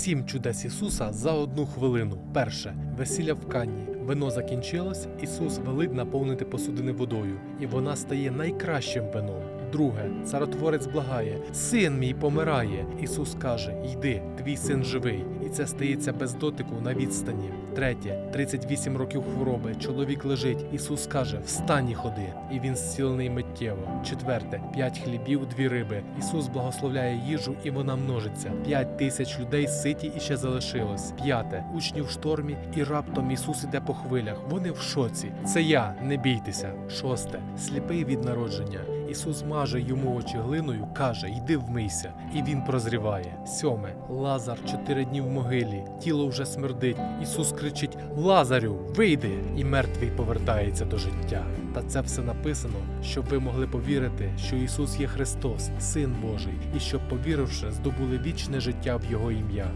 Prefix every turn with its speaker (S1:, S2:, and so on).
S1: Сім чудес Ісуса за одну хвилину. Перше весілля в Канні. Вино закінчилось, Ісус велить наповнити посудини водою, і вона стає найкращим вином. Друге, царотворець благає: Син мій помирає. Ісус каже: Йди, твій син живий, і це стається без дотику на відстані. Третє, 38 років хвороби. Чоловік лежить. Ісус каже: Встань і ходи, і він зцілений миттєво. Четверте, п'ять хлібів, дві риби. Ісус благословляє їжу, і вона множиться. П'ять тисяч людей ситі і ще залишилось. П'яте, учні в штормі, і раптом Ісус іде по хвилях. Вони в шоці. Це я, не бійтеся. Шосте, сліпий від народження. Ісус маже йому очі глиною, каже: Йди вмийся, і він прозріває. Сьоме, Лазар чотири дні в могилі, тіло вже смердить. Ісус кричить: Лазарю, вийди! І мертвий повертається до життя. Та це все написано, щоб ви могли повірити, що Ісус є Христос, Син Божий, і щоб, повіривши, здобули вічне життя в Його ім'я.